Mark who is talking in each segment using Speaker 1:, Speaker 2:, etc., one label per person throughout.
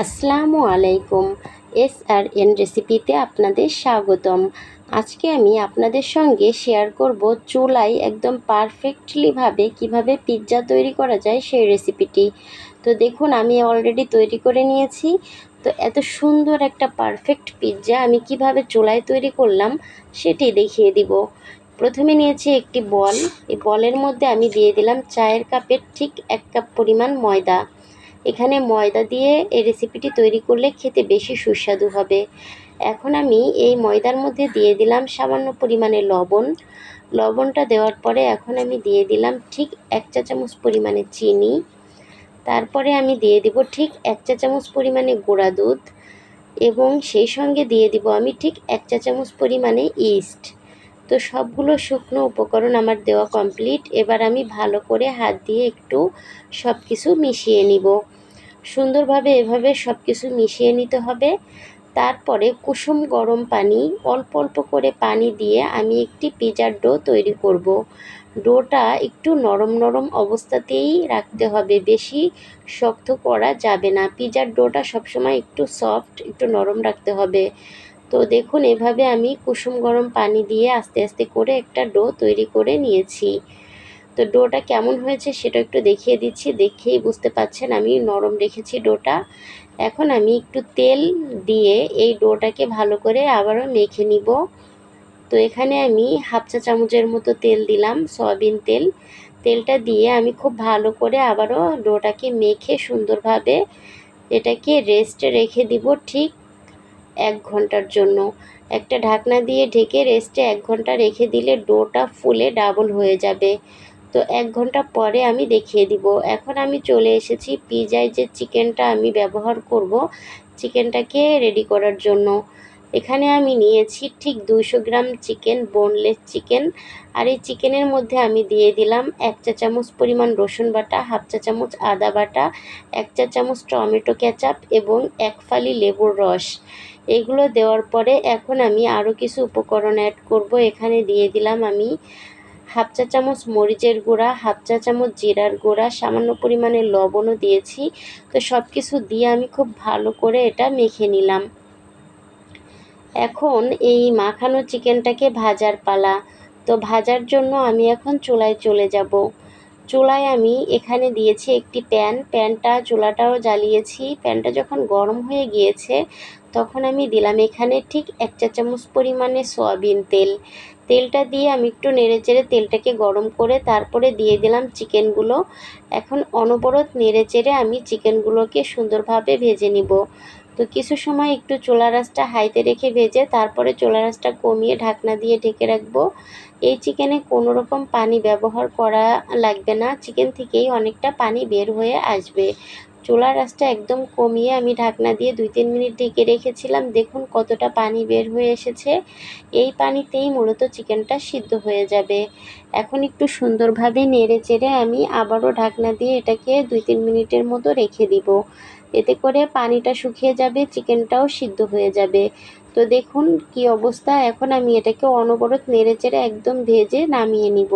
Speaker 1: আসসালামু আলাইকুম। এস আর এন রেসিপিতে আপনাদের স্বাগতম। আজকে আমি আপনাদের সঙ্গে শেয়ার করব চুলায় একদম পারফেক্টলিভাবে কীভাবে পিৎজা তৈরি করা যায় সেই রেসিপিটি। তো দেখুন, আমি অলরেডি তৈরি করে নিয়েছি। তো এত সুন্দর একটা পারফেক্ট পিৎজা আমি কীভাবে চুলায় তৈরি করলাম সেটি দেখিয়ে দিব। প্রথমে নিয়েছি একটি বল। এই বলের মধ্যে আমি দিয়ে দিলাম চায়ের কাপের ঠিক এক কাপ পরিমাণ ময়দা। এখানে ময়দা দিয়ে এই রেসিপিটি তৈরি করলে খেতে বেশি সুস্বাদু হবে। এখন আমি এই ময়দার মধ্যে দিয়ে দিলাম সামান্য পরিমাণে লবণ। লবণটা দেওয়ার পরে এখন আমি দিয়ে দিলাম ঠিক এক চা চামচ পরিমাণে চিনি। তারপরে আমি দিয়ে দিব ঠিক এক চা চামচ পরিমাণে গুঁড়া দুধ এবং সেই সঙ্গে দিয়ে দিব আমি ঠিক এক চা চামচ পরিমাণে ইস্ট তো সবগুলো শুকনো উপকরণ আমার দেওয়া কমপ্লিট এবার আমি ভালো করে হাত দিয়ে একটু সব কিছু মিশিয়ে নিব। সুন্দরভাবে এভাবে সব কিছু মিশিয়ে নিতে হবে। তারপরে কুসুম গরম পানি, অল্প অল্প করে পানি দিয়ে আমি একটি পিজার ডো তৈরি করব। ডোটা একটু নরম নরম অবস্থাতেই রাখতে হবে, বেশি শক্ত করা যাবে না। পিজার ডোটা সবসময় একটু সফট, একটু নরম রাখতে হবে। তো দেখুন, এভাবে আমি কুসুম গরম পানি দিয়ে আস্তে আস্তে করে একটা ডো তৈরি করে নিয়েছি। তো ডোটা কেমন হয়েছে সেটা একটু দেখিয়ে দিচ্ছি, দেখেই বুঝতে পাচ্ছেন আমি নরম রেখেছি ডোটা। এখন আমি একটু তেল দিয়ে এই ডোটাকে ভালো করে আবারও মেখে নিব। তো এখানে আমি হাফ চা চামচের মতো তেল দিলাম, সয়াবিন তেল। তেলটা দিয়ে আমি খুব ভালো করে আবারও ডোটাকে মেখে সুন্দরভাবে এটাকে রেস্টে রেখে দিব ঠিক এক ঘণ্টার জন্য। একটা ঢাকনা দিয়ে ঢেকে রেস্টে এক ঘণ্টা রেখে দিলে ডোটা ফুলে ডাবল হয়ে যাবে। তো এক ঘণ্টা পরে আমি দেখিয়ে দিব। এখন আমি চলে এসেছি পিজায় যে চিকেনটা আমি ব্যবহার করব চিকেনটাকে রেডি করার জন্য। এখানে আমি নিয়েছি ঠিক দুইশো গ্রাম চিকেন বোনলেস চিকেন। আর এই চিকেনের মধ্যে আমি দিয়ে দিলাম এক চা চামচ পরিমাণ রসুন বাটা, হাফ চা চামচ আদা বাটা, এক চা চামচ টমেটো ক্যাচাপ এবং এক ফালি লেবুর রস। এগুলো দেওয়ার পরে এখন আমি আরও কিছু উপকরণ অ্যাড করব। এখানে দিয়ে দিলাম আমি হাফ চা চামচ মরিচের গুঁড়া, হাফ চা চামচ জিরার গুঁড়া, সামান্য পরিমাণে লবণও দিয়েছি। তো সব কিছু দিয়ে আমি খুব ভালো করে এটা মেখে নিলাম। এখন এই মাখানো চিকেনটাকে ভাজার পালা। তো ভাজার জন্য আমি এখন চুলায় চলে যাব। চুলায় আমি এখানে দিয়েছি একটি প্যান। প্যানটা চুলাটাও জ্বালিয়েছি। প্যানটা যখন গরম হয়ে গিয়েছে, তখন আমি দিলাম এখানে ঠিক এক চা চামচ পরিমাণে সয়াবিন তেল। তেলটা দিয়ে আমি একটু নেড়ে চেড়ে তেলটাকে গরম করে তারপরে দিয়ে দিলাম চিকেনগুলো। এখন অনবরত নেড়ে চেড়ে আমি চিকেনগুলোকে সুন্দরভাবে ভেজে নিব। তো কিছু সময় একটু চোলা রাসটা হাইতে রেখে ভেজে তারপরে চোলা রাসটা কমিয়ে ঢাকনা দিয়ে ঢেকে রাখব। এই চিকেনে কোনো রকম পানি ব্যবহার করা লাগবে না। চিকেন থেকেই অনেকটা পানি বের হয়ে আসবে। চুলার আঁচটা একদম কমিয়ে আমি ঢাকনা দিয়ে দুই তিন মিনিট ঢেকে রেখেছিলাম। দেখুন কতটা পানি বের হয়ে এসেছে। এই পানিতেই মূলত চিকেনটা সিদ্ধ হয়ে যাবে। এখন একটু সুন্দরভাবে নেড়ে চেড়ে আমি আবারও ঢাকনা দিয়ে এটাকে দুই তিন মিনিটের মতো রেখে দিব। এতে করে পানিটা শুকিয়ে যাবে, চিকেনটাও সিদ্ধ হয়ে যাবে। তো দেখুন কি অবস্থা। এখন আমি এটাকে অনবরত নেড়ে চেড়ে একদম ভেজে নামিয়ে নিব।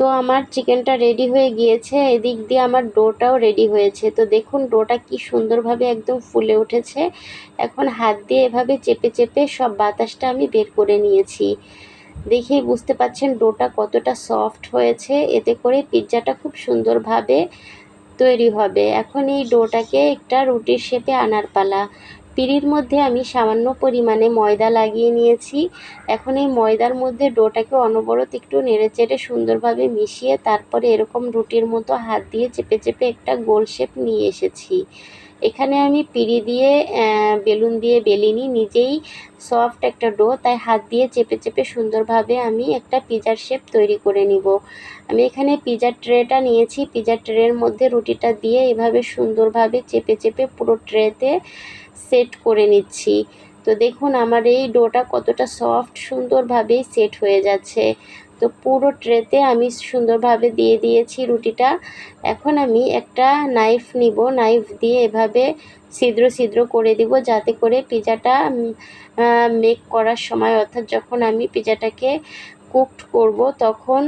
Speaker 1: তো আমার চিকেনটা রেডি হয়ে গিয়েছে, এদিক দিয়ে আমার ডোটাও রেডি হয়েছে। তো দেখুন, ডোটা কি সুন্দরভাবে একদম ফুলে উঠেছে। এখন হাত দিয়ে এভাবে চেপে চেপে সব বাতাসটা আমি বের করে নিয়েছি। দেখেই বুঝতে পাচ্ছেন ডোটা কতটা সফট হয়েছে। এতে করে পিৎজাটা খুব সুন্দরভাবে তৈরি হবে। এখন এই ডোটাকে একটা রুটির শেপে আনার পালা। পিঁড়ির মধ্যে আমি সামান্য পরিমাণে ময়দা লাগিয়ে নিয়েছি। এখন এই ময়দার মধ্যে ডোটাকে অনবরত একটু নেড়ে চেড়ে সুন্দরভাবে মিশিয়ে তারপরে এরকম রুটির মতো হাত দিয়ে চেপে চেপে একটা গোল শেপ নিয়ে এসেছি। এখানে আমি পিড়ি দিয়ে বেলুন দিয়ে বেলিনি, নিজেই সফট একটা ডো, তাই হাত দিয়ে চেপে চেপে সুন্দরভাবে আমি একটা পিজার শেপ তৈরি করে নিব। আমি এখানে পিজার ট্রেটা নিয়েছি, পিজার ট্রের মধ্যে রুটিটা দিয়ে এভাবে সুন্দরভাবে চেপে চেপে পুরো ট্রেতে সেট করে নিচ্ছি। তো দেখুন, আমার এই ডোটা কতটা সফট সুন্দরভাবেই সেট হয়ে যাচ্ছে। তো পুরো ট্রেতে আমি সুন্দরভাবে দিয়ে দিয়েছি রুটিটা। এখন আমি একটা নাইফ নিব। নাইফ দিয়ে এভাবে ছিদ্র ছিদ্র করে দিব যাতে করে পিজাটা মেক করার সময়, অর্থাৎ যখন আমি পিজাটাকে কুকড করব, তখন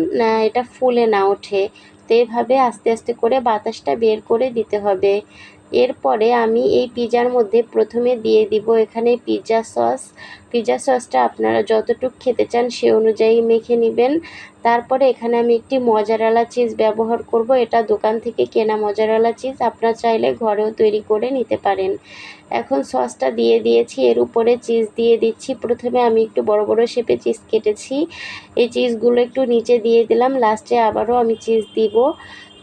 Speaker 1: এটা ফুলে না ওঠে। তো এভাবে আস্তে আস্তে করে বাতাসটা বের করে দিতে হবে। এরপরে আমি এই পিজার মধ্যে প্রথমে দিয়ে দিব এখানে পিৎজা সস। পিৎজা সসটা আপনারা যতটুকু খেতে চান সে অনুযায়ী মেখে নেবেন। তারপরে এখানে আমি একটি মজারালা চিজ ব্যবহার করব। এটা দোকান থেকে কেনা মজারালা চিজ আপনারা চাইলে ঘরেও তৈরি করে নিতে পারেন। এখন সসটা দিয়ে দিয়েছি, এর উপরে চিজ দিয়ে দিচ্ছি। প্রথমে আমি একটু বড় বড় শেপে চিজ কেটেছি। এই চিজগুলো একটু নিচে দিয়ে দিলাম, লাস্টে আবারও আমি চিজ দিব।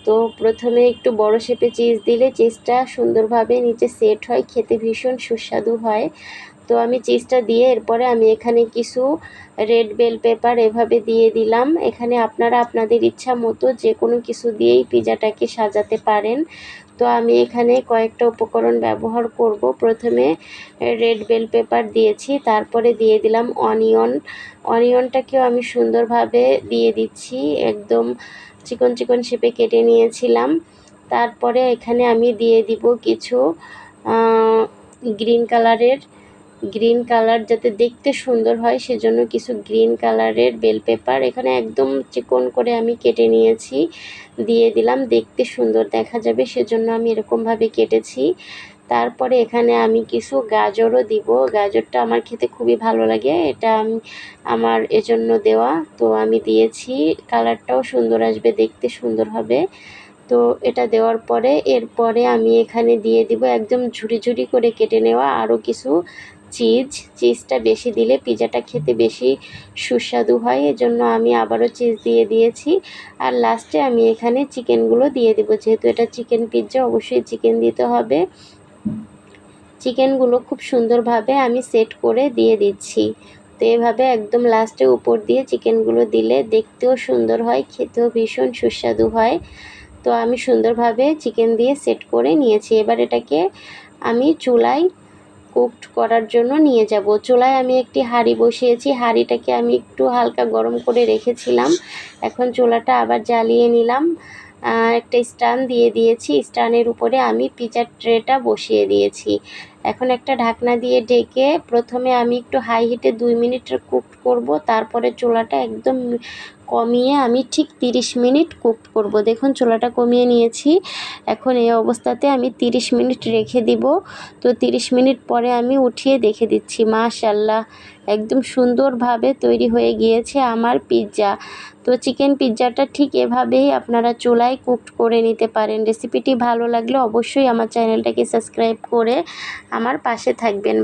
Speaker 1: তো প্রথমে একটু বড় শেপে চিজ দিলে চিজটা সুন্দরভাবে নিচে সেট হয়, খেতে ভীষণ সুস্বাদু হয়। তো আমি চিজটা দিয়ে এরপরে আমি এখানে কিছু রেড বেল পেপার এভাবে দিয়ে দিলাম। এখানে আপনারা আপনাদের ইচ্ছা মতো যে কোনো কিছু দিয়েই পিজাটাকে সাজাতে পারেন। তো আমি এখানে কয়েকটা উপকরণ ব্যবহার করব। প্রথমে রেড বেল পেপার দিয়েছি, তারপরে দিয়ে দিলাম অনিয়ন অনিয়নটাকেও আমি সুন্দরভাবে দিয়ে দিচ্ছি, একদম চিকন চিকন শেপে কেটে নিয়েছিলাম। তারপরে এখানে আমি দিয়ে দিব কিছু গ্রিন কালারের, গ্রিন কালার যাতে দেখতে সুন্দর হয় সেজন্য কিছু গ্রিন কালারের বেল পেপার। এখানে একদম চিকন করে আমি কেটে নিয়েছি, দিয়ে দিলাম। দেখতে সুন্দর দেখা যাবে সেজন্য আমি এরকমভাবে কেটেছি। তারপরে এখানে আমি কিছু গাজরও দিব। গাজরটা আমার খেতে খুবই ভালো লাগে। এটা আমি, আমার এজন্য দেওয়া। তো আমি দিয়েছি। কালারটাও সুন্দর আসবে, দেখতে সুন্দর হবে। তো এটা দেওয়ার পরে, এরপরে আমি এখানে দিয়ে দিব একদম ঝুড়ি ঝুড়ি করে কেটে নেওয়া আরও কিছু চিজ। চিজটা বেশি দিলে পিজাটা খেতে বেশি সুস্বাদু হয়। এজন্য আমি আবারও চিজ দিয়ে দিয়েছি। আর লাস্টে আমি এখানে চিকেনগুলো দিয়ে দেবো। যেহেতু এটা চিকেন পিৎজা অবশ্যই চিকেন দিতে হবে। চিকেনগুলো খুব সুন্দরভাবে আমি সেট করে দিয়ে দিচ্ছি। তো এভাবে একদম লাস্টে উপর দিয়ে চিকেনগুলো দিলে দেখতেও সুন্দর হয়, খেতেও ভীষণ সুস্বাদু হয়। তো আমি সুন্দরভাবে চিকেন দিয়ে সেট করে নিয়েছি। এবার এটাকে আমি চুলায় কুকড করার জন্য নিয়ে যাব। চুলায় আমি একটি হাঁড়ি বসিয়েছি। হাঁড়িটাকে আমি একটু হালকা গরম করে রেখেছিলাম। এখন চুলাটা আবার জ্বালিয়ে নিলাম। একটা স্টান দিয়ে দিয়েছি। স্টানের উপরে আমি পিজার ট্রেটা বসিয়ে দিয়েছি। এখন একটা ঢাকনা দিয়ে ঢেকে প্রথমে আমি একটু হাই হিটে দুই মিনিট কুক করব, তারপরে চুলাটা একদম কমিয়ে আমি ঠিক তিরিশ মিনিট কুক করব। দেখুন, চুলাটা কমিয়ে নিয়েছি। এখন এই অবস্থাতে আমি তিরিশ মিনিট রেখে দিব। তো তিরিশ মিনিট পরে আমি উঠিয়ে দেখে দিচ্ছি মাশাল্লাহ একদম সুন্দরভাবে তৈরি হয়ে গিয়েছে আমার পিৎজা। তো চিকেন পিৎজাটা ঠিক এভাবেই আপনারা চুলায় কুকড করে নিতে পারেন। রেসিপিটি ভালো লাগলে অবশ্যই আমার চ্যানেলটাকে সাবস্ক্রাইব করে আমার পাশে থাকবেন।